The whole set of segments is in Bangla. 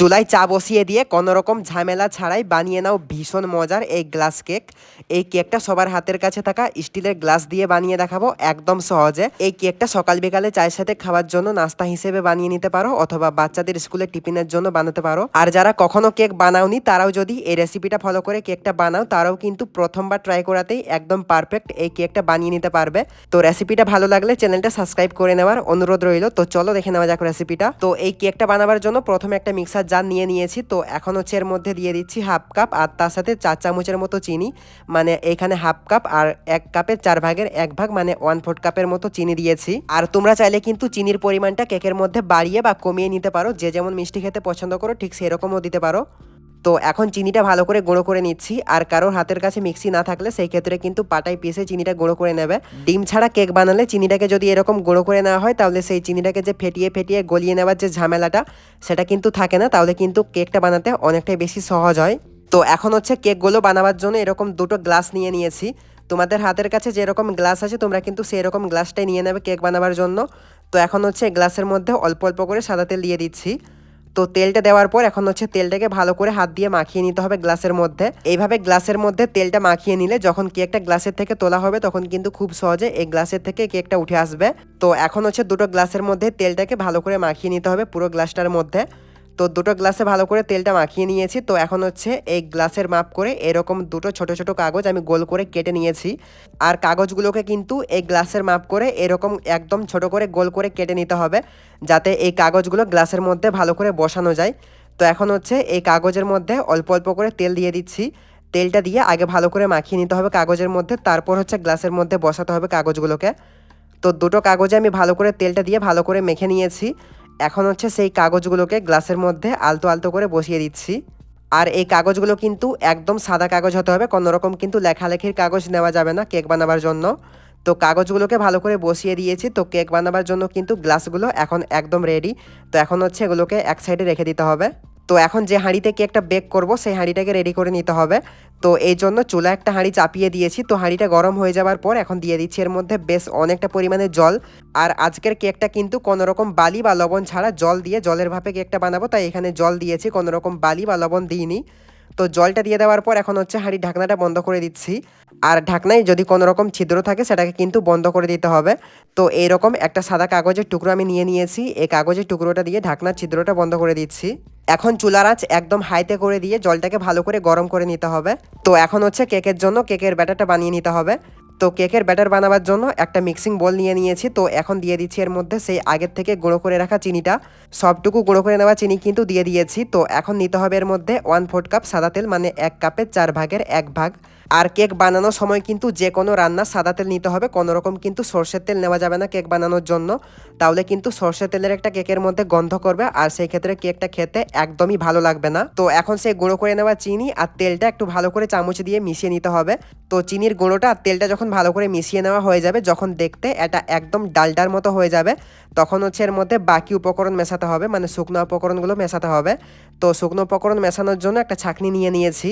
চুলায় চা বসিয়ে দিয়ে কোনো রকম ঝামেলা ছাড়াই বানিয়ে নাও ভীষণ মজার এই গ্লাস কেক। এই কেকটা সবার হাতের কাছে থাকা স্টিলের গ্লাস দিয়ে বানিয়ে দেখাবো একদম সহজে। এই কেকটা সকাল বিকালে চায়ের সাথে খাওয়ার জন্য নাস্তা হিসেবে বানিয়ে নিতে পারো অথবা বাচ্চাদের স্কুলে টিফিনের জন্য বানাতে পারো। আর যারা কখনো কেক বানাওনি, তারাও যদি এই রেসিপিটা ফলো করে কেকটা বানাও, তারাও কিন্তু প্রথমবার ট্রাই করাতেই একদম পারফেক্ট এই কেকটা বানিয়ে নিতে পারবে। তো রেসিপিটা ভালো লাগলে চ্যানেলটা সাবস্ক্রাইব করে নেওয়ার অনুরোধ রইল। তো চলো দেখে নেওয়া যাক রেসিপিটা তো এই কেকটা বানাবার জন্য প্রথমে একটা মিক্সার জার নিয়ে নিয়েছি, তো এখন হচ্ছে এর মধ্যে দিয়ে দিচ্ছি হাফ কাপ আর তার সাথে চার চামচের মতো চিনি। মানে এখানে হাফ কাপ আর এক কাপের চার ভাগের এক ভাগ মানে ওয়ান ফোর্থ কাপের মতো চিনি দিয়েছি। আর তোমরা চাইলে কিন্তু চিনির পরিমাণটা কেকের মধ্যে বাড়িয়ে বা কমিয়ে নিতে পারো। যে যেমন মিষ্টি খেতে পছন্দ করো, ঠিক সেরকমও দিতে পারো। তো এখন চিনিটা ভালো করে গুঁড়ো করে নিচ্ছি। আর কারোর হাতের কাছে মিক্সি না থাকলে সেই ক্ষেত্রে কিন্তু পাটায় পিষে চিনিটা গুঁড়ো করে নেবে। ডিম ছাড়া কেক বানালে চিনিটাকে যদি এরকম গুঁড়ো করে নেওয়া হয়, তাহলে সেই চিনিটাকে যে ফেটিয়ে ফেটিয়ে গলিয়ে নেওয়ার যে ঝামেলাটা, সেটা কিন্তু থাকে না। তাহলে কিন্তু কেকটা বানাতে অনেকটাই বেশি সহজ হয়। তো এখন হচ্ছে কেকগুলো বানাবার জন্য এরকম দুটো গ্লাস নিয়ে নিয়েছি। তোমাদের হাতের কাছে যেরকম গ্লাস আছে, তোমরা কিন্তু সেই রকম গ্লাসটাই নিয়ে নেবে কেক বানাবার জন্য। তো এখন হচ্ছে গ্লাসের মধ্যে অল্প অল্প করে সাদা তেল দিয়ে দিচ্ছি। তো তেলটা দেওয়ার পর এখন হচ্ছে তেলটাকে ভালো করে হাত দিয়ে মাখিয়ে নিতে হবে গ্লাসের মধ্যে। এইভাবে গ্লাসের মধ্যে তেলটা মাখিয়ে নিলে যখন কেকটা গ্লাসের থেকে তোলা হবে তখন কিন্তু খুব সহজে এই গ্লাসের থেকে কেকটা উঠে আসবে। তো এখন হচ্ছে দুটো গ্লাসের মধ্যে তেলটাকে ভালো করে মাখিয়ে নিতে হবে পুরো গ্লাসটার মধ্যে। তো দুটো গ্লাসে ভালো করে তেলটা মাখিয়ে নিয়েছি। তো এখন হচ্ছে এই গ্লাসের মাপ করে এরকম দুটো ছোট ছোট কাগজ আমি গোল করে কেটে নিয়েছি। আর কাগজগুলোকে কিন্তু এই গ্লাসের মাপ করে এরকম একদম ছোট করে গোল করে কেটে নিতে হবে, যাতে এই কাগজগুলো গ্লাসের মধ্যে ভালো করে বসানো যায়। তো এখন হচ্ছে এই কাগজের মধ্যে অল্প অল্প করে তেল দিয়ে দিচ্ছি। তেলটা দিয়ে আগে ভালো করে মাখিয়ে নিতে হবে কাগজের মধ্যে, তারপর হচ্ছে গ্লাসের মধ্যে বসাতে হবে কাগজগুলোকে। তো দুটো কাগজে আমি ভালো করে তেলটা দিয়ে ভালো করে মেখে নিয়েছি। এখন হচ্ছে সেই কাগজগুলোকে গ্লাসের মধ্যে আলতো আলতো করে বসিয়ে দিচ্ছি। আর এই কাগজগুলো কিন্তু একদম সাদা কাগজ হতে হবে, কোনো রকম কিন্তু লেখালেখির কাগজ নেওয়া যাবে না কেক বানাবার জন্য। তো কাগজগুলোকে ভালো করে বসিয়ে দিয়েছি, তো কেক বানাবার জন্য কিন্তু গ্লাসগুলো এখন একদম রেডি তো এখন হচ্ছে এগুলোকে এক সাইডে রেখে দিতে হবে। তো এখন যে হাঁড়িতে একটা বেক করব, সেই হাঁড়িটাকে রেডি করে নিতে হবে। তো এই জন্য চুলা একটা হাঁড়ি চাপিয়ে দিয়েছি। তো হাঁড়িটা গরম হয়ে যাওয়ার পর এখন দিয়ে দিচ্ছি এর মধ্যে বেশ অনেকটা পরিমাণে জল। আর আজকের কেকটা কিন্তু কোনো রকম বালি বা লবণ ছাড়া জল দিয়ে জলের ভাপে কেকটা বানাবো। তাই এখানে জল দিয়েছি কোনো রকম বালি বা লবণ দিইনি। তো জলটা দিয়ে দেওয়ার পর এখন হচ্ছে হাঁড়ির ঢাকনাটা বন্ধ করে দিচ্ছি। আর ঢাকনায় যদি কোনো রকম ছিদ্র থাকে, সেটাকে কিন্তু বন্ধ করে দিতে হবে। তো এইরকম একটা সাদা কাগজের টুকরো আমি নিয়ে নিয়েছি। এই কাগজের টুকরোটা দিয়ে ঢাকনার ছিদ্রটা বন্ধ করে দিচ্ছি। এখন চুলার আঁচ একদম হাইতে করে দিয়ে জলটাকে ভালো করে গরম করে নিতে হবে। তো এখন হচ্ছে কেকের জন্য কেকের ব্যাটারটা বানিয়ে নিতে হবে। তো কেকের ব্যাটার বানাবার জন্য একটা মিক্সিং বোল নিয়ে নিয়েছি। তো এখন দিয়ে দিচ্ছি এর মধ্যে সেই আগের থেকে গুঁড়ো করে রাখা চিনিটা। সবটুকু গুঁড়ো করে নেওয়া চিনি কিন্তু দিয়ে দিয়েছি। তো এখন নিতে হবে এর মধ্যে ওয়ান ফোর্থ কাপ সাদা তেল মানে এক কাপের চার ভাগের এক ভাগ। আর কেক বানানোর সময় কিন্তু যে কোনো রান্না সাদা তেল নিতে হবে, কোনো রকম কিন্তু সর্ষের তেল নেওয়া যাবে না কেক বানানোর জন্য। তাহলে কিন্তু সর্ষের তেলের একটা কেকের মধ্যে গন্ধ করবে আর সেই ক্ষেত্রে কেকটা খেতে একদমই ভালো লাগবে না। তো এখন সেই গুঁড়ো করে নেওয়া চিনি আর তেলটা একটু ভালো করে চামচ দিয়ে মিশিয়ে নিতে হবে। তো চিনির গুঁড়োটা আর তেলটা যখন ভালো করে মিশিয়ে নেওয়া হয়ে যাবে, যখন দেখতে এটা একদম ডালডার মতো হয়ে যাবে, তখন হচ্ছে এর মধ্যে বাকি উপকরণ মেশাতে হবে মানে শুকনো উপকরণগুলো মেশাতে হবে। তো শুকনো উপকরণ মেশানোর জন্য একটা ছাকনি নিয়ে নিয়েছি।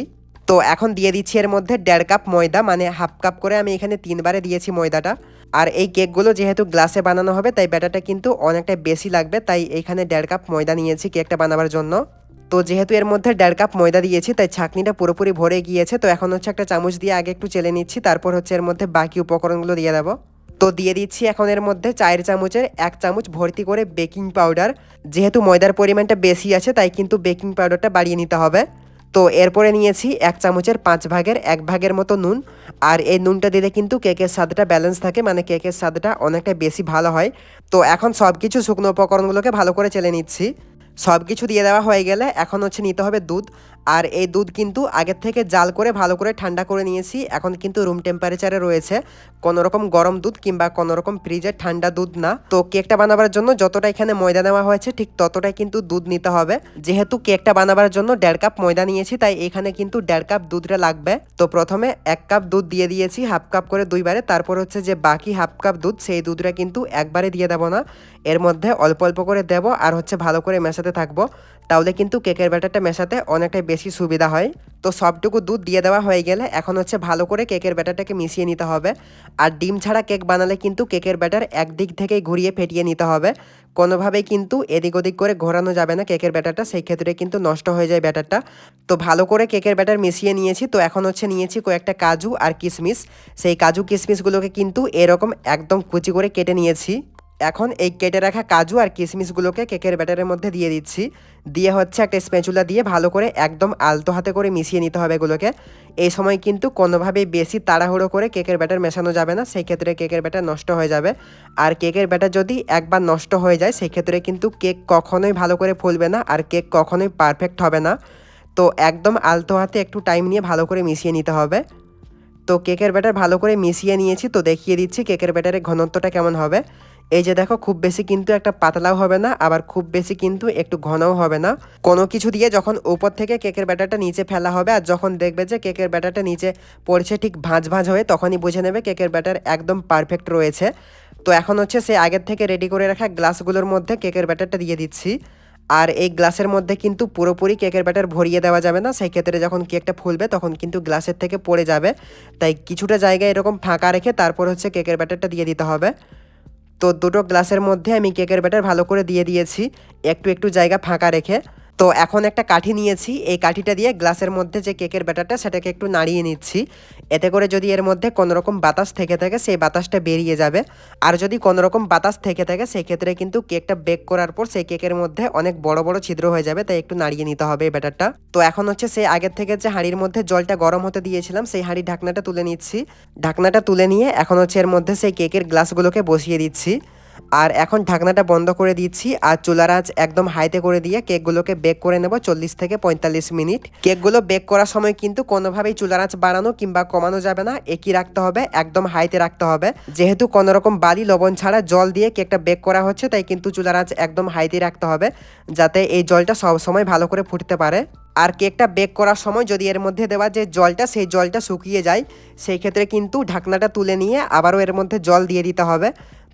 তো এখন দিয়ে দিচ্ছি এর মধ্যে দেড় কাপ ময়দা মানে হাফ কাপ করে আমি এখানে তিনবারে দিয়েছি ময়দাটা। আর এই কেকগুলো যেহেতু গ্লাসে বানানো হবে, তাই ব্যাটারটা কিন্তু অনেকটা বেশি লাগবে, তাই এখানে দেড় কাপ ময়দা নিয়েছি কেকটা বানাবার জন্য। তো যেহেতু এর মধ্যে দেড় কাপ ময়দা দিয়েছি, তাই ছাকনিটা পুরোপুরি ভরে গিয়েছে, তো এখন হচ্ছে একটা চামচ দিয়ে আগে একটু চেলে নিচ্ছি, তারপর হচ্ছে এর মধ্যে বাকি উপকরণগুলো দিয়ে দেবো। তো দিয়ে দিচ্ছি এখন এর মধ্যে চায়ের চামচের এক চামচ ভর্তি করে বেকিং পাউডার। যেহেতু ময়দার পরিমাণটা বেশি আছে, তাই কিন্তু বেকিং পাউডারটা বাড়িয়ে নিতে হবে। তো এরপরে নিয়েছি এক চামচের পাঁচ ভাগের এক ভাগের মতো নুন। আর এই নুনটা দিলে কিন্তু কেকের স্বাদটা ব্যালেন্স থাকে মানে কেকের স্বাদটা অনেকটা বেশি ভালো হয়। তো এখন সব কিছু শুকনো উপকরণগুলোকে ভালো করে চেলে নিচ্ছি। সব কিছু দিয়ে দেওয়া হয়ে গেলে এখন হচ্ছে নিতে হবে দুধ। আর এই দুধ কিন্তু আগের থেকে জাল করে, ভালো করে ঠান্ডা করে নিয়েছি। এখন কিন্তু রুম টেম্পারেচারে রয়েছে কোনো রকম গরম দুধ কিংবা কোনো রকম ফ্রিজের ঠান্ডা দুধ না। তো কেকটা বানাবার জন্য যতটা এখানে ময়দা নেওয়া হয়েছে, ঠিক ততটাই কিন্তু দুধ নিতে হবে। যেহেতু কেকটা বানাবার জন্য দেড় কাপ ময়দা নিয়েছি, তাই এখানে কিন্তু দেড় কাপ দুধটা লাগবে। তো প্রথমে এক কাপ দুধ দিয়ে দিয়েছি হাফ কাপ করে দুইবারে। তারপর হচ্ছে যে বাকি হাফ কাপ দুধ, সেই দুধটা কিন্তু একবারে দিয়ে দেবো না। এর মধ্যে অল্প অল্প করে দেব আর হচ্ছে ভালো করে মেশাতে থাকব। তাহলে কিন্তু কেকের ব্যাটারটা মেশাতে অনেকটাই বেশি সুবিধা হয়। তো সবটুকু দুধ দিয়ে দেওয়া হয়ে গেলে এখন হচ্ছে ভালো করে কেকের ব্যাটারটাকে মিশিয়ে নিতে হবে। আর ডিম ছাড়া কেক বানালে কিন্তু কেকের ব্যাটার একদিক থেকেই ঘুরিয়ে ফেটিয়ে নিতে হবে। কোনোভাবেই কিন্তু এদিক ওদিক করে ঘোরানো যাবে না কেকের ব্যাটারটা, সেই ক্ষেত্রে কিন্তু নষ্ট হয়ে যায় ব্যাটারটা। তো ভালো করে কেকের ব্যাটার মিশিয়ে নিয়েছি। তো এখন হচ্ছে নিয়েছি কয়েকটা কাজু আর কিশমিশ সেই কাজু কিশমিশগুলোকে কিন্তু এরকম একদম কুচি করে কেটে নিয়েছি। এখন এই কেটে রাখা কাজু আর কিশমিশগুলোকে কেকের ব্যাটারের মধ্যে দিয়ে দিচ্ছি। দিয়ে হচ্ছে একটা স্প্যাচুলা দিয়ে ভালো করে একদম আলতো হাতে করে মিশিয়ে নিতে হবে এগুলোকে। এই সময় কিন্তু কোনোভাবেই বেশি তাড়াহুড়ো করে কেকের ব্যাটার মেশানো যাবে না সেই ক্ষেত্রে কেকের ব্যাটার নষ্ট হয়ে যাবে। আর কেকের ব্যাটার যদি একবার নষ্ট হয়ে যায় সেই ক্ষেত্রে কিন্তু কেক কখনোই ভালো করে ফুলবে না আর কেক কখনোই পারফেক্ট হবে না। তো একদম আলতো হাতে একটু টাইম নিয়ে ভালো করে মিশিয়ে নিতে হবে। তো কেকের ব্যাটার ভালো করে মিশিয়ে নিয়েছি, তো দেখিয়ে দিচ্ছি কেকের ব্যাটারের ঘনত্বটা কেমন হবে। এই যে দেখো, খুব বেশি কিন্তু একটা পাতলাও হবে না, আবার খুব বেশি কিন্তু একটু ঘনও হবে না। কোনো কিছু দিয়ে যখন উপর থেকে কেকের ব্যাটারটা নিচে ফেলা হবে, আর যখন দেখবে যে কেকের ব্যাটারটা নিচে পড়ছে ঠিক ভাঁজ ভাঁজ হয়ে, তখনই বুঝে নেবে কেকের ব্যাটার একদম পারফেক্ট রয়েছে। তো এখন হচ্ছে সে আগের থেকে রেডি করে রাখা গ্লাসগুলোর মধ্যে কেকের ব্যাটারটা দিয়ে দিচ্ছি। আর এই গ্লাসের মধ্যে কিন্তু পুরোপুরি কেকের ব্যাটার ভরিয়ে দেওয়া যাবে না, সেই ক্ষেত্রে যখন কেকটা ফুলবে, তখন কিন্তু গ্লাসের থেকে পড়ে যাবে। তাই কিছুটা জায়গায় এরকম ফাঁকা রেখে তারপর হচ্ছে কেকের ব্যাটারটা দিয়ে দিতে হবে। তো দুটো গ্লাসের মধ্যে আমি কেকের ব্যাটার ভালো করে দিয়ে দিয়েছি। একটু একটু জায়গা ফাঁকা রেখে। তো এখন একটা কাঠি নিয়েছি। এই কাঠিটা দিয়ে গ্লাসের মধ্যে যে কেকের ব্যাটারটা, সেটাকে একটু নাড়িয়ে নিচ্ছি। এতে করে যদি এর মধ্যে কোনো রকম বাতাস থেকে থাকে, সেই বাতাসটা বেরিয়ে যাবে। আর যদি কোনো রকম বাতাস থেকে থাকে সেই ক্ষেত্রে কিন্তু কেকটা বেক করার পর সেই কেকের মধ্যে অনেক বড় বড় ছিদ্র হয়ে যাবে। তাই একটু নাড়িয়ে নিতে হবে এই ব্যাটারটা। তো এখন হচ্ছে সেই আগের থেকে যে হাঁড়ির মধ্যে জলটা গরম হতে দিয়েছিলাম, সেই হাঁড়ির ঢাকনাটা তুলে নিচ্ছি। ঢাকনাটা তুলে নিয়ে এখন হচ্ছে এর মধ্যে সেই কেকের গ্লাসগুলোকে বসিয়ে দিচ্ছি। আর এখন ঢাকনাটা বন্ধ করে দিচ্ছি আর চুলার আঁচ একদম হাইতে করে দিয়ে কেকগুলোকে বেক করে নেব চল্লিশ থেকে পঁয়তাল্লিশ মিনিট। কেকগুলো বেক করার সময় কিন্তু কোনোভাবেই চুলার আঁচ বাড়ানো কিংবা কমানো যাবে না। একই রাখতে হবে, একদম হাইতে রাখতে হবে। যেহেতু কোনো রকম বালি, লবণ ছাড়া জল দিয়ে কেকটা বেক করা হচ্ছে, তাই কিন্তু চুলার আঁচ একদম হাইতে রাখতে হবে, যাতে এই জলটা সব সময় ভালো করে ফুটতে পারে। আর কেকটা বেক করার সময় যদি এর মধ্যে দেওয়া যে জলটা, সেই জলটা শুকিয়ে যায়, সেই ক্ষেত্রে কিন্তু ঢাকনাটা তুলে নিয়ে আবারও এর মধ্যে জল দিয়ে দিতে হবে।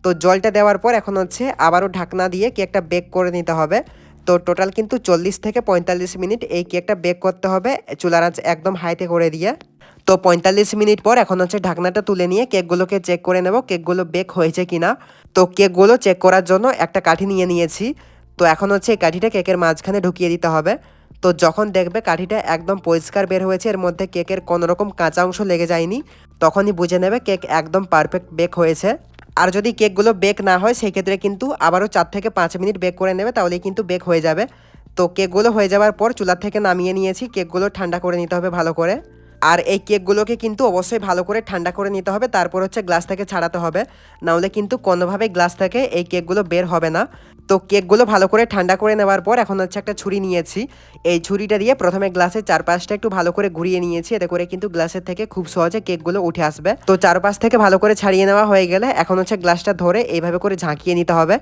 তো জলটা দেওয়ার পর এখন হচ্ছে আবারও ঢাকনা দিয়ে কেকটা বেক করে নিতে হবে। তো টোটাল কিন্তু চল্লিশ থেকে পঁয়তাল্লিশ মিনিট এই কেকটা বেক করতে হবে, চুলার আঁচ একদম হাইতে করে দিয়ে। তো পঁয়তাল্লিশ মিনিট পর এখন হচ্ছে ঢাকনাটা তুলে নিয়ে কেকগুলোকে চেক করে নেব কেকগুলো বেক হয়েছে কিনা। তো কেকগুলো চেক করার জন্য একটা কাঠি নিয়ে নিয়েছি। তো এখন হচ্ছে এই কাঠিটা কেকের মাঝখানে ঢুকিয়ে দিতে হবে। তো যখন দেখবে কাঠিটা একদম পরিষ্কার বের হয়েছে, এর মধ্যে কেকের কোনো রকম কাঁচা অংশ লেগে যায়নি, তখনই বুঝে নেবে কেক একদম পারফেক্ট বেক হয়েছে। আর যদি কেকগুলো বেক না হয় সেই ক্ষেত্রে কিন্তু আবারও চার থেকে পাঁচ মিনিট বেক করে নেবে, তাহলেই কিন্তু বেক হয়ে যাবে। তো কেকগুলো হয়ে যাওয়ার পর চুলার থেকে নামিয়ে নিয়েছি, কেকগুলো ঠান্ডা করে নিতে হবে ভালো করে। আর এই কেকগুলোকে কিন্তু অবশ্যই ভালো করে ঠান্ডা করে নিতে হবে, তারপর হচ্ছে গ্লাস থেকে ছাড়াতে হবে। নাহলে কিন্তু কোনোভাবেই গ্লাস থেকে এই কেকগুলো বের হবে না। তো কেকগুলো ভালো করে ঠান্ডা করে নেওয়ার পর এখন হচ্ছে একটা ছুরি নিয়েছি। এই ছুরিটা দিয়ে প্রথমে গ্লাসের চারপাশটা একটু ভালো করে ঘুরিয়ে নিয়েছি, এতে করে কিন্তু গ্লাসের থেকে খুব সহজে কেকগুলো উঠে আসবে। তো চারপাশ থেকে ভালো করে ছাড়িয়ে নেওয়া হয়ে গেলে এখন হচ্ছে গ্লাসটা ধরে এইভাবে করে ঝাঁকিয়ে নিতে হবে।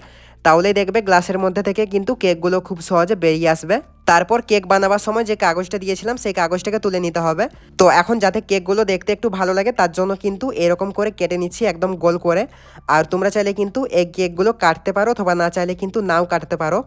তাহলেই দেখবে গ্লাসের মধ্যে থেকে কিন্তু কেকগুলো খুব সহজে বেরিয়ে আসবে। তারপর কেক বানাবার সময় যে কাগজটা দিয়েছিলাম, সেই কাগজটাকে তুলে নিতে হবে। তো এখন যাতে কেকগুলো দেখতে একটু ভালো লাগে, তার জন্য কিন্তু এরকম করে কেটে নিচ্ছি একদম গোল করে। আর তোমরা চাইলে কিন্তু এই কেকগুলো কাটতে পারো, অথবা না চাইলে কিন্তু নাও কাটতে পারো।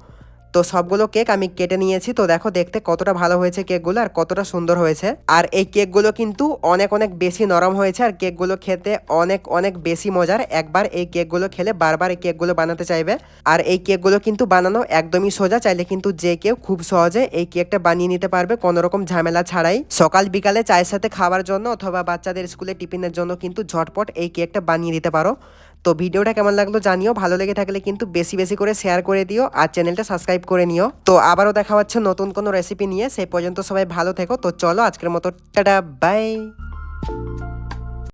তো সবগুলো কেক আমি কেটে নিয়েছি। তো দেখো দেখতে কতটা ভালো হয়েছে কেকগুলো আর কতটা সুন্দর হয়েছে। আর এই কেকগুলো কিন্তু অনেক অনেক বেশি নরম হয়েছে আর কেকগুলো খেতে অনেক অনেক বেশি মজার। একবার এই কেকগুলো খেলে বারবার এই কেকগুলো বানাতে চাইবে। আর এই কেকগুলো কিন্তু বানানো একদমই সোজা, চাইলে কিন্তু যে কেউ খুব সহজে এই কেকটা বানিয়ে নিতে পারবে কোনো রকম ঝামেলা ছাড়াই। সকাল বিকালে চায়ের সাথে খাওয়ার জন্য অথবা বাচ্চাদের স্কুলে টিফিনের জন্য কিন্তু ঝটপট এই কেকটা বানিয়ে দিতে পারো। তো ভিডিওটা কেমন লাগল জানিও, ভালো লেগে থাকলে কিন্তু বেশি বেশি করে শেয়ার করে দিও আর চ্যানেলটা সাবস্ক্রাইব করে নিও। তো আবারও দেখা হচ্ছে নতুন কোনো রেসিপি নিয়ে, সেই পর্যন্ত সবাই ভালো থেকো। তো চলো আজকের মতো, টাটা বাই